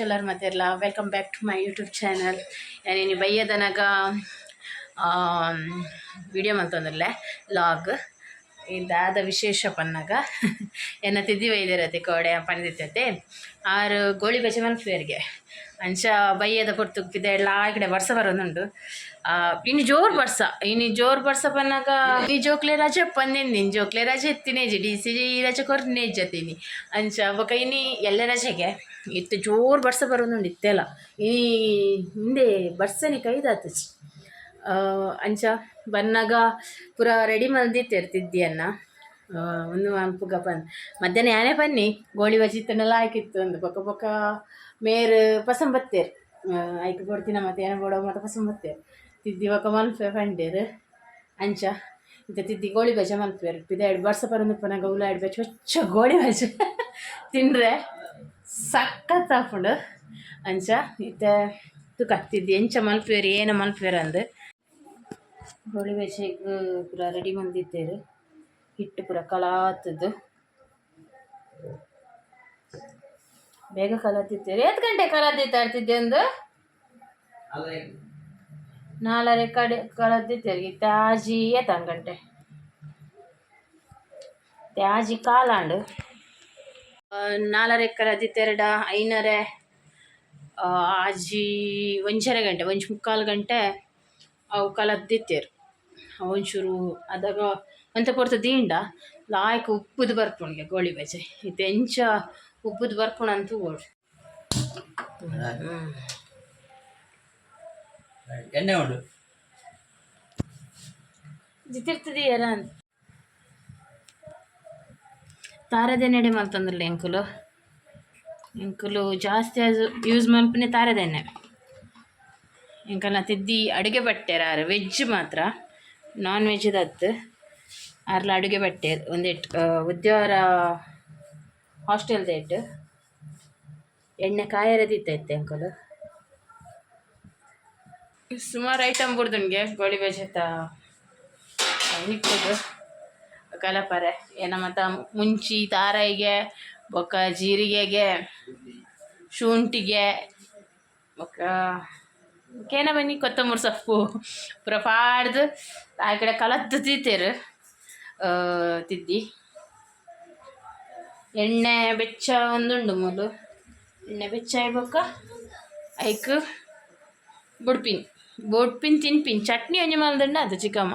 Colour ಮತ್ತೆಲ್ಲ welcome back to my YouTube channel నేను ಬೈಯ್ಯದನಾಗ ವಿಡಿಯೋ ಮಂತೊಂದುಲ್ಲೆ ಲಾಗ್ ಇದಾದ ವಿಶೇಷ ಪನ್ನಗ. ಎನ್ನ ತಿದ್ದಿ ಬೈದಿರತ್ತೆ ಕೋಡೆ ಪಣಿದಿತ್ತೈತೆ ಆರು ಗೋಳಿ ಬಜೆ ಫೇರ್ಗೆ ಅಂಚ ಬಯ್ಯದ ಕೊಡ್ತು ಪಿದ ಕಡೆ ವರ್ಷ ಬರೋದುಂಡು ಇನ್ನು ಜೋರು ಬರ್ಸ ಇನ್ನು ಜೋರು ಬರ್ಸ ಪನ್ನಾಗ, ಈ ಜೋಕ್ಲೆ ರಜೆ ನಿನ್ ಜೋಕ್ಲೆ ರಜೆ ಎತ್ತಿನೇಜಿ ಡಿ ಸಿ ಜಿ ರಜೆ ಕೊರ್ನೇಜ್ ಅಂಚ ಬೊಕ ಇನಿ ಎಲ್ಲ ರಜೆಗೆ. ಇತ್ತು ಜೋರು ಬರ್ಸ ಬರೋದು ಇತ್ತೆಲ್ಲ ಈ ಹಿಂದೆ ಬರ್ಸನೆ ಕೈದಾತು ಅಂಚ ಬನ್ನಾಗ ಪೂರ ರೆಡಿ ಮಲ್ದಿತ್ತಿರ್ತಿದ್ದಿಯನ್ನ ಒಂದು ಪುಗ ಬಂದು ಮಧ್ಯಾಹ್ನ ಯಾನೇ ಬನ್ನಿ. ಗೋಳಿ ಬಜಿತ್ತನ್ನೆಲ್ಲ ಹಾಕಿತ್ತು ಒಂದು ಪಕ್ಕ ಪಕ್ಕ ಮೇರ್ ಪಸಂದ್ ಬತ್ತೇರು ಐಕ್ ಕೊಡ್ತಿನ ಮತ್ತೆ ಏನೋ ಬೋಡೋ ಮತ್ತೆ ಪಸಂದ್ ಬತ್ತೇರು ತಿದ್ದಿ ಪಕ್ಕ ಮಲ್ಪೆ ಪಂಡೇರು ಅಂಚ ಇಂಥ ತಿದ್ದಿ ಗೋಳಿ ಬಜೆ ಮಲ್ಪೇರು ಪಿದ ಎರಡು ವರ್ಷ ಬರೋದು ಪುನಃ ಗೌಲ ಎರಡು ಬಜೆ. ಹೊಚ್ಚ ಗೋಳಿ ಬಜೆ. ತಿಂದ್ರೆ ಸಖತ್ ಹಾಕೊಂಡು ಅಂಚ, ಇತ್ತ ತುಕ ತಿದ್ದಿ ಎಂಚ ಮಲ್ಪೇರು ಏನು ಮಲ್ಪೇರು ಅಂದು. ಗೋಳಿ ಬಜೆಗ್ ಪೂರ ರೆಡಿ ಮಂದಿತ್ತೇರು ಹಿಟ್ಟು ಪೂರ ಕಲಾತದ್ದು ಬೇಗ ಕಲತಿತ್ತೇರು ಎಷ್ಟು ಗಂಟೆ ಕಲಾತಿತ್ತಾಡ್ತಿದ್ದೆ ಒಂದು ನಾಲ್ಕರೆ ಕಡೆ ಕಲದಿತ್ತೇರು ತ್ಯಾಜಿ ತಂಗಂಟೆ. ಗಂಟೆ ತ್ಯಾಜಿ ಕಾಲಾಂಡು. ನಾಲ್ಕರೆ ಕಲದಿತ್ತೆರಡ ಐನರೆ ಆಜಿ ಒಂಚರೆ ಗಂಟೆ ಒಂಚು ಮುಕ್ಕಾಲು ಗಂಟೆ ಅವು ಕಲದ್ದಿತ್ತೇರು ಒಂಚೂರು ಅದಾಗ ಅಂತ ಪೊರ್ತು ದೀಂಡ ಲಾಯಕ್ ಉಪ್ಪುದು ಬರ್ಪುಣ್ಗೆ ಗೋಳಿ ಬಜೆ ಇದು ಎಂಚ ಉಪ್ಪುದು ಬರ್ಪುಣ ಅಂತೂ ಓಡು ಎಣ್ಣೆ ಉಂಡು. ಜಿತಿರ್ತದೀಯರ ಅಂತ. ತಾರದೆಣ್ಣೆ ಮಲ್ತಂದ್ರಲ್ಲ ಎಂಕುಲು? ಎಂಕುಲು ಜಾಸ್ತಿ ಯೂಸ್ ಮಲ್ಪನೆ ತಾರದೆಣ್ಣೆ ಎಂಕಲ್ಲ ತಿದ್ದಿ ಅಡುಗೆ ಬಟ್ಟೆ ಬಟ್ಟೆರ ವೆಜ್ ಮಾತ್ರ. ನಾನ್ ವೆಜ್ ದತ್ತು ಅರ್ಲ ಅಡುಗೆ ಬಟ್ಟೆ ಒಂದೆಟ್ ಉದ್ಯೋಗ ಹಾಸ್ಟೆಲ್ ದೇಟ್ ಎಣ್ಣೆ ಕಾಯರದಿತ್ತೈತೆ ಅಂಕಲು ಸುಮಾರು ಐಟಮ್ ಬುಡ್ದನ್ಗೆ ಗೋಳಿ ಬಜೆತ ಹಿಕ್ಕುದು ಕಲಪರೆ ಏನ ಮತ್ತು ಮುಂಚಿ ತಾರಾಯಿಗೆ ಬೊಕ್ಕ ಜೀರಿಗೆಗೆ, ಶುಂಠಿಗೆ, ಬೊಕ್ಕ ಕೇನ ಬನ್ನಿ, ಕೊತ್ತಂಬರಿ ಸೊಪ್ಪು. ಪೂರ ಪಾಡ್ದು, ಆ ಕಡೆ ಕಲತ್ತು ತಿತ್ತೇರು ತಿದ್ದಿ ಎಣ್ಣೆ, ಬೆಚ್ಚ ಒಂದುಂಡು ಮೂಲು. ಎಣ್ಣೆ, ಬೆಚ್ಚ ಆಯ್ಬೊಕ್ಕ ಐಕ್, ಬುಡ್ಪಿನ್. ಬುಡ್ಪಿನ್ ತಿನ್ಪಿನ್. ಚಟ್ನಿ ಒಂಜಿ ಅದು ಚಿಕ್ಕಮ್ಮ.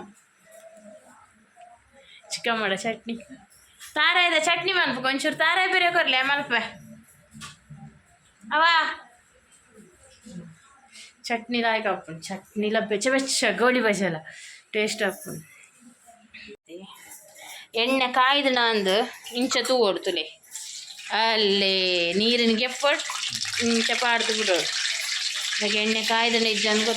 ಚಿಕ್ಕಮ್ಮಡ ಚಟ್ನಿ. ತಾರಾಯ್ದ ಚಟ್ನಿ ಮಲ್ಪ ಒಂಚೂರು ತಾರ ಬೇರೆ ಕೊರ್ಲೆ ಮಲ್ಪ. ಅವಾ. ಚಟ್ನಿ ಲಾಯ್ಕ್ ಚಟ್ನಿ ಚಟ್ನಿಲ ಬೆಚ್ಚ ಬೆಚ್ಚ, ಗೋಳಿ ಬಜಲ ಟೇಸ್ಟ್ ಹಾಕ್ಕೊಂಡು ಎಣ್ಣೆ ಕಾಯ್ದು ನಂದು ಇಂಚ ತೂ ಓಡ್ತುಲೆ ಅಲ್ಲೇ, ನೀರಿನ ಗೆಪ್ಪಡ್ ಇಂಚ ಪಾಡ್ದು ಬಿಡೋಡು ಎಣ್ಣೆ ಕಾಯ್ದು ನಿಜ ಅಂತ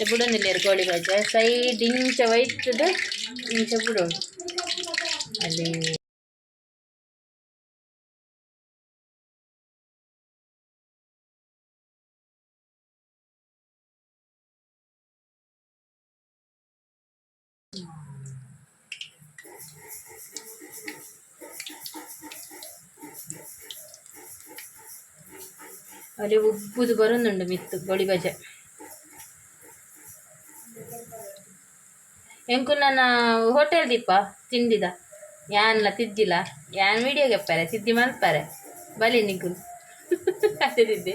ಗೊತ್ತಪ್ಪ ಬಿಡೋನಿಲ್ಲ ಗೋಳಿ ಬಜೆ ಸೈಡ್ ಇಂಚ ಒಯ್ತದ ಇಂಚ ಬಿಡೋದು ಅಲ್ಲಿ ಅಲ್ಲಿ ಉಬ್ಬುದು ಬರೋದುಂಡು ಮಿತ್ತು ಗೋಳಿ ಬಜೆ ಎಂಕು ನನ್ನ ಹೋಟೆಲ್ ದೀಪ ತಿಂದಿದ. ಯಾನ್ಲ ತಿದ್ದಿಲ್ಲ. ಯಾನ್ ವಿಡಿಯೋ ಗೆಪ್ಪಾರೆ ತಿದ್ದಿ ಮಲ್ಪಾರೆ ಬಲಿ ನಿಗು. ಅದೇ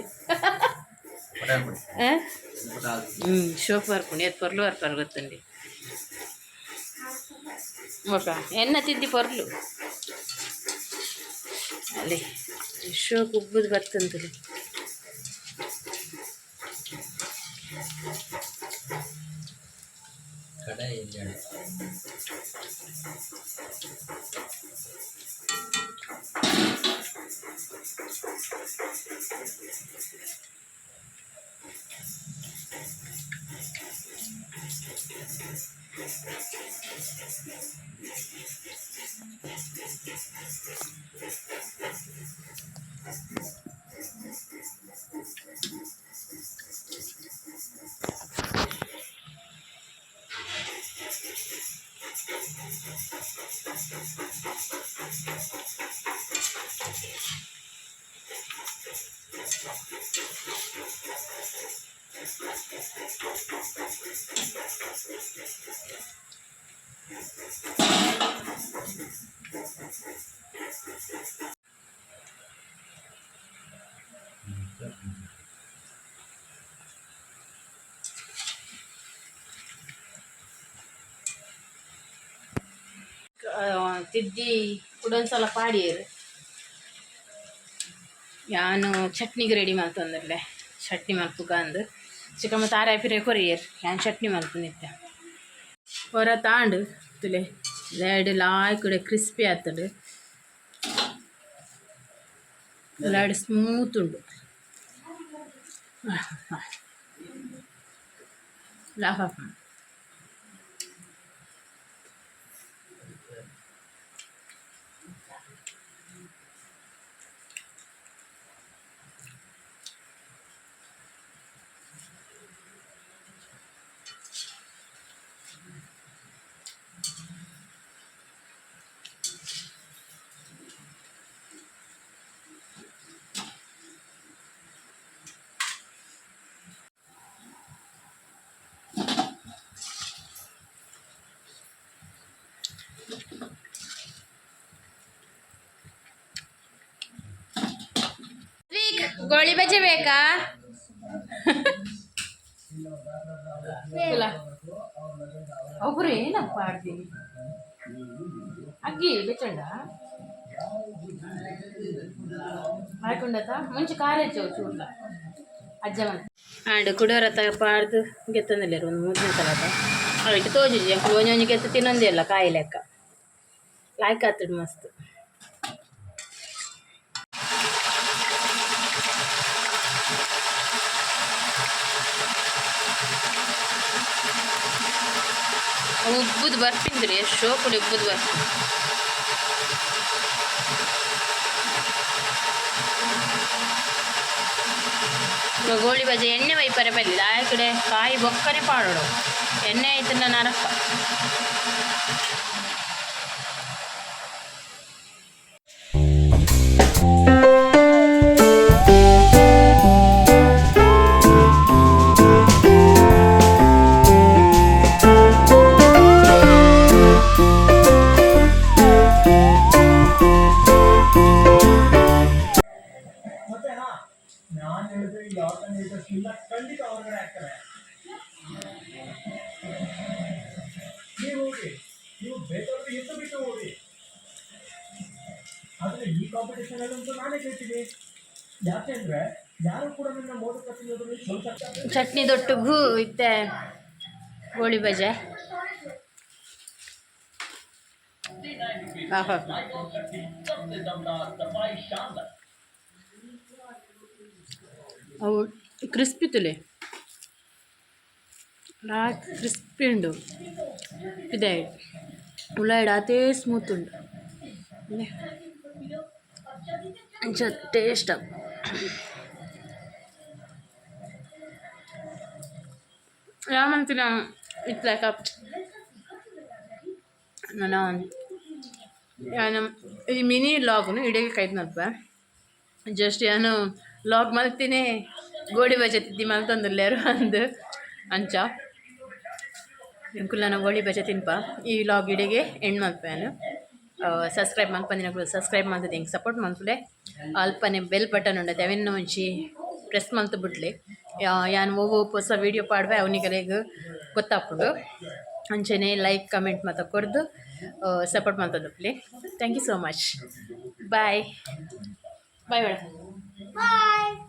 ಹ್ಞೂ ಶೋಕ್ ಬರ್ಕೊಂಡು ಎತ್ ಪೊರ್ಲು ಬರ್ಪಾರೆ ಗೊತ್ತಂಡಿ ಓಕ ಎನ್ನ ತಿದ್ದಿ ಪೊರ್ಲು? ಅಲ್ಲಿ. ಶೋಕ್ ಉಬ್ಬದು ಬರ್ತಂತಲಿ ಕಡಾಯಿ ಎಣ್ಣೆ ತಿದ್ದಿ ಉಡೊಂದ್ಸಲ ಪಾಡಿಯರು. ಯಾನು ಚಟ್ನಿಗೆ ರೆಡಿ ಮಾಡ್ತಂದ್ರಲೆ ಚಟ್ನಿ ಮಲ್ಪುಗ ಅಂದು. ಚಿಕ್ಕಮ್ಮ ತಾರಾಯಿ ಪಿರೆ ಕೊರಿಯರ್. ಯಾನ್ ಚಟ್ನಿ ಮಾಡ್ತೀನಿ ನಿತ್ಯ ಹೊರ ತಾಂಡು ತುಲೆ. ಲೆಡ್ ಲಾಯ್ ಕಡೆ ಕ್ರಿಸ್ಪಿ ಆತಡು. ಲೆಡ್ ಸ್ಮೂತ್ ಉಂಡು ಲಾಫ್ ಆಫ್ ಗೋಳಿ ಬಜೆ ಬೇಕಾ ಇಲ್ಲ ಒಬ್ರು ಏನಪ್ಪ ಆಡ್ತೀನಿ ಅಗ್ಗಿ ಬೆಚ್ಚಂಡ ಆಡ್ಕೊಂಡತ ಮುಂಚೆ ಕಾರ್ ಹೆಚ್ಚು ಚೂಡ್ಲ ಅಜ್ಜ ಬಂತು ಆಂಡ್ ಕುಡಿಯೋರ ಪಾಡ್ದು ಗೆತ್ತಂದಿಲ್ಲ ಒಂದು ಮೂರನೇ ಸಲದ ಅವಳಿಗೆ ತೋಜಿಜಿ ಅಂಕಲ್ ಒಂಜಿ ಒಂಜಿ ಗೆತ್ತು ತಿನ್ನೊಂದೇ ಇಲ್ಲ ಕಾಯಿ ಲೆಕ್ಕ ಲಾಯ್ಕ್ ಆತಡ್ ಮಸ್ತ್ ಉಬ್ಬುದು ಬರ್ತಿದ್ರಿ ಎಷ್ಟು ಶೋಕುಡಿ ಉಬ್ಬುದು ಬರ್ತಿ ಇವಾಗ ಗೋಳಿ ಬಜೆ ಎಣ್ಣೆ ವೈಪರೆ ಬರಲಿಲ್ಲ ಆ ಕಡೆ ಕಾಯಿ ಬೊಕ್ಕನೆ ಪಾಡೋಡು ಎಣ್ಣೆ ಆಯ್ತು ನಾನು ಅರಪ್ಪ ಹೋಗಿ ನೀವು ಬೇಕಾದ್ರೆ ಎದ್ದು ಬಿಟ್ಟು ಹೋಗಿ ಆದರೆ ಈ ಕಾಂಪಿಟೇಷನ್ ಅಲ್ಲಂತೂ ನಾನೇ ಗೆಲ್ತೀನಿ. ಯಾಕೆಂದ್ರೆ ಯಾರು ಕೂಡ ನನ್ನ ಮೋದಿ ಸ್ವಲ್ಪ ಚಟ್ನಿ ದೊಟ್ಟುಗೂ ಇತ್ತೆ. ಗೋಳಿ ಬಜೆ ಆಹಾ. ಅವು ಕ್ರಿಸ್ಪಿ ತುಲೆ. ಲಾ ಕ್ರಿಸ್ಪಿ ಉಂಡು. ಇದೆ. ಉಳ್ಳಾಗಡ್ಡೆ ಅದೇ ಸ್ಮೂತ್ ಉಂಡು ಟೇಸ್ಟ್ ಯಾಮಂತಿನ ಇತ್ತು ಲೈಕ್ ನಾನು ನಾನು ಈ ಮಿನಿ ಲಾಗ್ನು ಇಡೀ ಕೈದು ನಲ್ಪ ಜಸ್ಟ್ ಏನು ಲಾಗ್ ಮಲ್ತೀನಿ, ಗೋಡಿ ಬಜೆ ತಿದ್ದಿ ಮಲ್ತಂದಿಲ್ಲಾರು ಅಂದು. ಅಂಚ. ಕುಲ್ಲನ ಗೋಳಿ ಬಜೆ ತಿನ್ಪ ಈ ವ್ಲಾಗ್ ಇಡೆಗೆ ಎಂಡ್ ಮಲ್ಪೇನು ಸಬ್ಸ್ಕ್ರೈಬ್ ಮಲ್ಪಂದಿನ ಸಬ್ಸ್ಕ್ರೈಬ್ ಮಾಡ್ತದೆ ಹೆಂಗೆ ಸಪೋರ್ಟ್ ಮಾಡ್ತಲೆ ಅಲ್ಪನೆ ಬೆಲ್ ಬಟನ್ ಉಂಡದೆ ಅವೆನ್ನು ಮುಂಚಿ ಪ್ರೆಸ್ ಮಲ್ತು ಬಿಡ್ಲಿ. ಯಾನ್ ಹೋಗೋ ಹೊಸ ವೀಡಿಯೋ ಪಾಡ್ವೆ ಅವನಿಗೆ ಗೊತ್ತಾಗ್ಬಿಡು ಅಂಚೆನೆ ಲೈಕ್ ಕಮೆಂಟ್ ಮತ್ತು ಕೊಡ್ದು support ಮಾಡ್ತದಪ್ಲಿ thank you so much bye bye madam.